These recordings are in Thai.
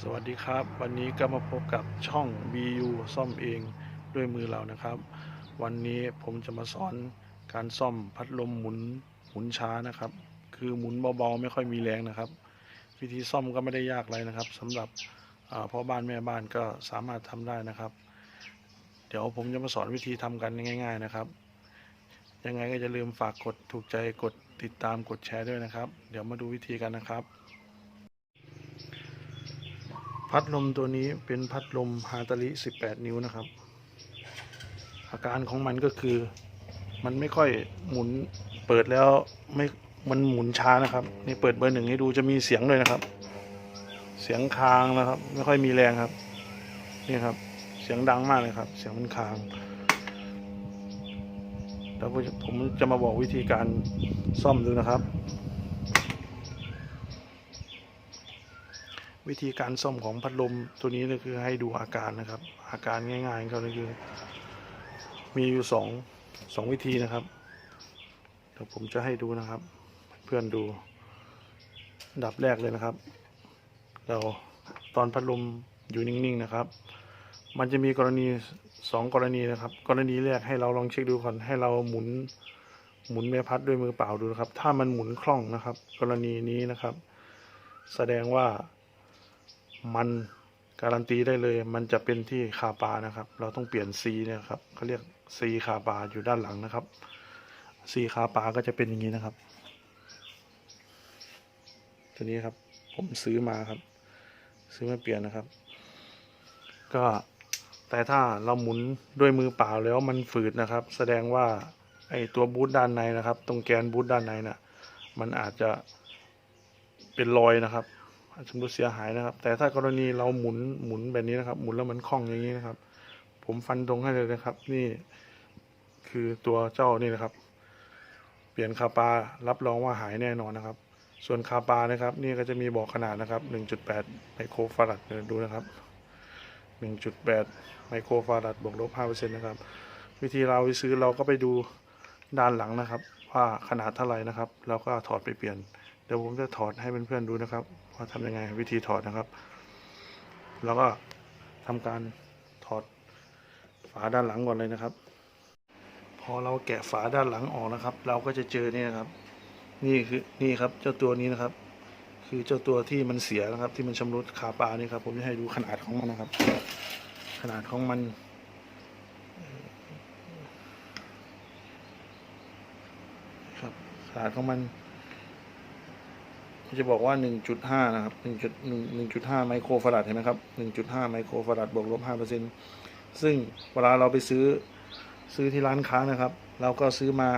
สวัสดีครับ วันนี้ก็มาพบกับช่อง BU ซ่อมเองด้วยมือเรานะครับ วันนี้ผมจะมาสอนการซ่อมพัดลมหมุนหมุนช้านะครับ คือหมุนเบาๆไม่ค่อยมีแรงนะครับ วิธีซ่อมก็ไม่ได้ยากอะไรนะครับสำหรับพ่อบ้านแม่บ้านก็สามารถทำได้นะครับ เดี๋ยวผมจะมาสอนวิธีทำกันง่าย ๆนะครับ ยังไงก็อย่าลืมฝากกดถูกใจกดติดตามกดแชร์ด้วยนะครับ เดี๋ยวมาดูวิธีกันนะครับ พัดลมตัวนี้เป็นพัดลมฮาตาลิ 18 นิ้วนะครับ อาการของมันก็คือ มันไม่ค่อยหมุนเปิดแล้วไม่มันหมุนช้านะครับ นี่เปิดเบอร์หนึ่งให้ดูจะมีเสียงเลยนะครับ เสียงค้างนะครับ ไม่ค่อยมีแรงครับ นี่ครับ เสียงดังมากเลยครับ เสียงมันค้างแล้วผมจะมาบอกวิธีการซ่อมดูนะครับ วิธีการซ่อมของพัดลมตัวนี้ก็คือให้ดูอาการนะครับ อาการง่ายๆก็คือ มีอยู่สองสองวิธีนะครับเดี๋ยวผมจะให้ดูนะครับ เพื่อนดูดับแรกเลยนะครับ เราตอนพัดลมอยู่นิ่งๆนะครับ มันจะมีกรณีสองกรณีนะครับ กรณีแรกให้เราลองเช็คดูก่อนให้เราหมุนหมุนแม่พัดด้วยมือเปล่าดูนะครับ ถ้ามันหมุนคล่องนะครับ กรณีนี้นะครับ แสดงว่า มันการันตีได้เลย มันจะเป็นที่คาปานะครับ เราต้องเปลี่ยนซีเนี่ยครับเขาเรียกซีคาปาอยู่ด้านหลังนะครับซีคาปาก็จะเป็นอย่างนี้นะครับ ตัวนี้ครับ ผมซื้อมาครับ ซื้อมาเปลี่ยนนะครับ ก็แต่ถ้าเราหมุนด้วยมือเปล่าแล้วมันฝืดนะครับ แสดงว่าไอตัวบูทด้านในนะครับ ตรงแกนบูทด้านในน่ะ มันอาจจะเป็นรอยนะครับ สมมติเสียหายนะครับ แต่ถ้ากรณีเราหมุนหมุนแบบนี้นะครับ หมุนแล้วมันคล่องอย่างนี้นะครับ ผมฟันตรงให้เลยนะครับ นี่ คือตัวเจ้านี่นะครับ เปลี่ยนคาปารับรองว่าหายแน่นอนนะครับ ส่วนคาปานะครับ นี่ก็จะมีบอกขนาดนะครับ 1.8 ไมโครฟารัดด์ดูนะครับ 1.8 ไมโครฟารัดบวกลบ5%นะครับ วิธีเราไปซื้อเราก็ไปดูด้านหลังนะครับ ว่าขนาดเท่าไหร่นะครับ เราก็ถอดไปเปลี่ยน เดี๋ยวผมจะถอดให้เพื่อนๆดูนะครับว่าทำยังไงวิธีถอดนะครับ แล้วก็ทำการถอดฝาด้านหลังก่อนเลยนะครับ พอเราแกะฝาด้านหลังออกนะครับ เราก็จะเจอเนี่ยนะครับ นี่คือนี่ครับเจ้าตัวนี้นะครับ คือเจ้าตัวที่มันเสียนะครับ ที่มันชำรุดขาปลานี่ครับ ผมจะให้ดูขนาดของมันนะครับ ขนาดของมัน ครับขนาดของมัน จะบอกว่า 1.5 นะครับ 1.1.5 ไมโครฟาราดเห็นไหมครับ 1.5 ไมโครฟาราดบวกลบ5%ซึ่งเวลาเราไปซื้อซื้อที่ร้านค้านะครับ เราก็ซื้อมา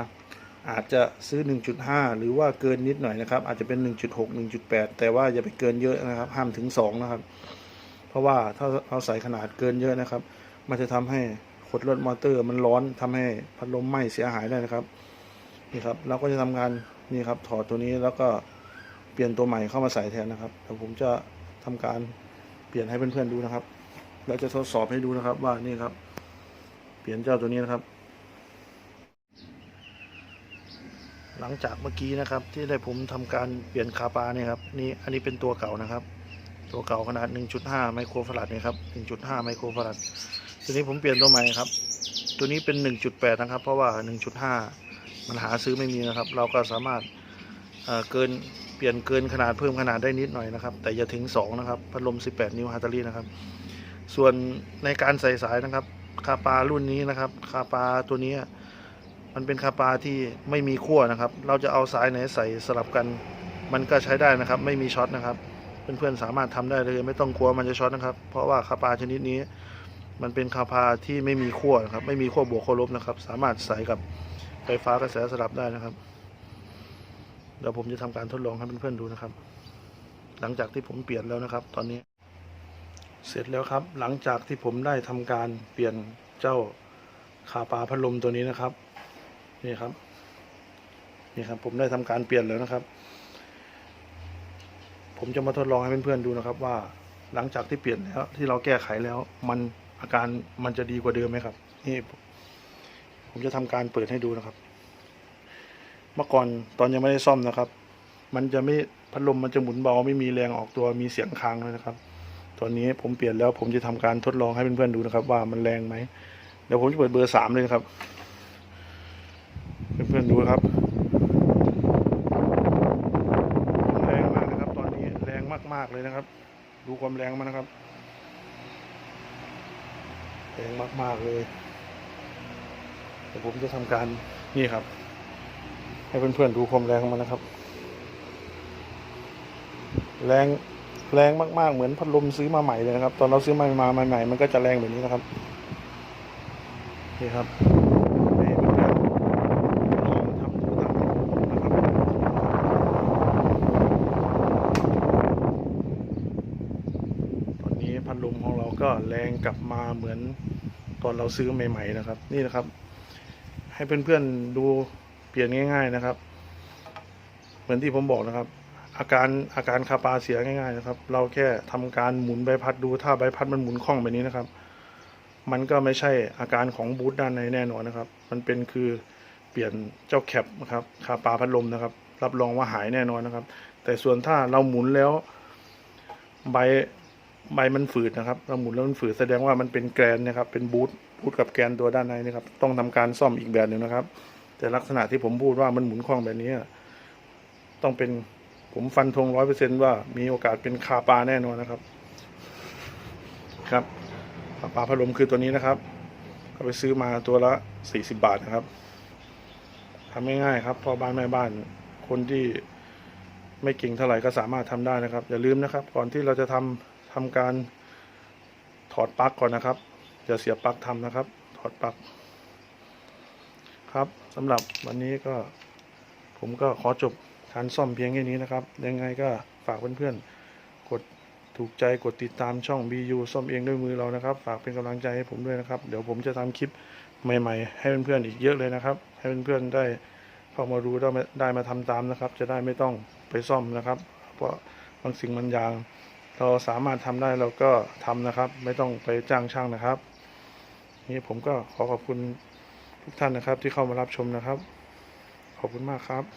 อาจจะซื้อ 1.5 หรือว่าเกินนิดหน่อยนะครับ อาจจะเป็น 1.6 1.8 แต่ว่าอย่าไปเกินเยอะนะครับ ห้ามถึง 2 นะครับ เพราะว่าถ้าเราใส่ขนาดเกินเยอะนะครับ มันจะทำให้ขดลดมอเตอร์มันร้อนทำให้พัดลมไหม้เสียหายได้นะครับ นี่ครับ เราก็จะทำงานนี่ครับ ถอดตัวนี้แล้วก็ เปลี่ยนตัวใหม่เข้ามาใส่แทนนะครับเดี๋ยวผมจะทำการเปลี่ยนให้เพื่อนๆดูนะครับ แล้วจะทดสอบให้ดูนะครับว่านี่ครับ เปลี่ยนเจ้าตัวนี้นะครับ หลังจากเมื่อกี้นะครับ ที่ได้ผมทำการเปลี่ยนคาปาเนี่ยครับนี่อันนี้เป็นตัวเก่านะครับ ตัวเก่าขนาด 1.5 ไมโครฟาราดนี่ครับ 1.5 ไมโครฟาราดตัวนี้ผมเปลี่ยนตัวใหม่ครับ ตัวนี้เป็น 1.8 นะครับ เพราะว่า 1.5 มันหาซื้อไม่มีนะครับ เราก็สามารถ เกินเปลี่ยนเกินขนาดเพิ่มขนาดได้นิดหน่อยนะครับ แต่อย่าถึง 2 นะครับ พัดลม 18 นิ้วฮาร์ตาลีนะครับ ส่วนในการใส่สายนะครับคาปารุ่นนี้นะครับคาปาตัวนี้มันเป็นคาปาที่ไม่มีขั้วนะครับ เราจะเอาสายไหนใส่สลับกันมันก็ใช้ได้นะครับ ไม่มีช็อตนะครับ เพื่อนๆสามารถทำได้เลย ไม่ต้องกลัวมันจะช็อตนะครับ เพราะว่าคาปาชนิดนี้ มันเป็นคาปาที่ไม่มีขั้วนะครับ ไม่มีขั้วบวกขั้วลบนะครับ สามารถใส่กับไฟฟ้ากระแสสลับได้นะครับ เดี๋ยวผมจะทำการทดลองให้เพื่อนๆดูนะครับ หลังจากที่ผมเปลี่ยนแล้วนะครับ ตอนนี้ เสร็จแล้วครับ หลังจากที่ผมได้ทำการเปลี่ยนเจ้าขาปลาพัดลมตัวนี้นะครับ นี่ครับ นี่ครับ ผมได้ทำการเปลี่ยนแล้วนะครับ ผมจะมาทดลองให้เพื่อนๆดูนะครับ ว่าหลังจากที่เปลี่ยนแล้วที่เราแก้ไขแล้วมันอาการมันจะดีกว่าเดิมไหมครับ นี่ ผมจะทำการเปิดให้ดูนะครับ เมื่อก่อนตอนยังไม่ได้ซ่อมนะครับ มันจะไม่พัดลมมันจะหมุนเบาไม่มีแรงออกตัวมีเสียงค้างเลยนะครับ ตอนนี้ผมเปลี่ยนแล้วผมจะทำการทดลองให้เพื่อนๆดูนะครับ ว่ามันแรงไหมเดี๋ยวผมจะเปิดเบอร์สามเลยนะครับเพื่อนๆดูครับแรงมากนะครับ ตอนนี้แรงมากๆเลยนะครับ ดูความแรงมันนะครับแรงมากๆเลยเดี๋ยวผมจะทำการนี่ครับ ให้เพื่อนๆดูความแรงของมันนะครับ แรงแรงมากๆ เหมือนพัดลมซื้อมาใหม่เลยนะครับ ตอนเราซื้อมามาใหม่ๆมันก็จะแรงแบบนี้นะครับนี่ครับลองทำดูตามผมนะครับตอนนี้พัดลมของเราก็แรงกลับมาเหมือนตอนเราซื้อใหม่ ๆ นะครับ นี่นะครับ ให้เพื่อนๆดู เปลี่ยนง่าย ๆนะครับ เหมือนที่ผมบอกนะครับ อาการอาการคาปาเสียง่าย ๆ นะครับ เราแค่ทำการหมุนใบพัดดูถ้าใบพัดมันหมุนคล่องแบบนี้นะครับ มันก็ไม่ใช่อาการของบูทด้านในแน่นอนนะครับ มันเป็นคือเปลี่ยนเจ้าแคปนะครับคาปาพัดลมนะครับ รับรองว่าหายแน่นอนนะครับ แต่ส่วนถ้าเราหมุนแล้วใบใบมันฝืดนะครับเราหมุนแล้วมันฝืดแสดงว่ามันเป็นแกรนนะครับ เป็นบูทบูทกับแกรนตัวด้านในนะครับ ต้องทำการซ่อมอีกแบบหนึ่งนะครับ แต่ลักษณะที่ผมพูดว่ามันหมุนคล่องแบบนี้ต้องเป็นผมฟันธงร้อยเปอร์เซนว่ามีโอกาสเป็นคาปาแน่นอนนะครับ ครับคาปาพัดลมคือตัวนี้นะครับ ก็ไปซื้อมาตัวละสี่สิบาทนะครับทำง่ายๆครับพ่อบ้านแม่บ้านคนที่ไม่เก่งเท่าไหร่ก็สามารถทำได้นะครับ อย่าลืมนะครับ ก่อนที่เราจะทำทำการถอดปลั๊กก่อนนะครับอย่าเสียบปลั๊กทำนะครับ ถอดปลั๊ก ครับสำหรับวันนี้ก็ผมก็ขอจบการซ่อมเพียงแค่นี้นะครับ ยังไงก็ฝากเพื่อนๆ กดถูกใจกดติดตามช่อง BU ซ่อมเองด้วยมือเรานะครับ ฝากเป็นกำลังใจให้ผมด้วยนะครับ เดี๋ยวผมจะทำคลิปใหม่ๆ ให้เพื่อนๆอีกเยอะเลยนะครับ ให้เพื่อนๆได้เข้ามาดูได้ได้มาทำตามนะครับ จะได้ไม่ต้องไปซ่อมนะครับ เพราะบางสิ่งบางอย่าง เราสามารถทำได้เราก็ทำนะครับ ไม่ต้องไปจ้างช่างนะครับนี่ผมก็ขอขอบคุณ ทุกท่านนะครับที่เข้ามารับชมนะครับ ขอบคุณมากครับ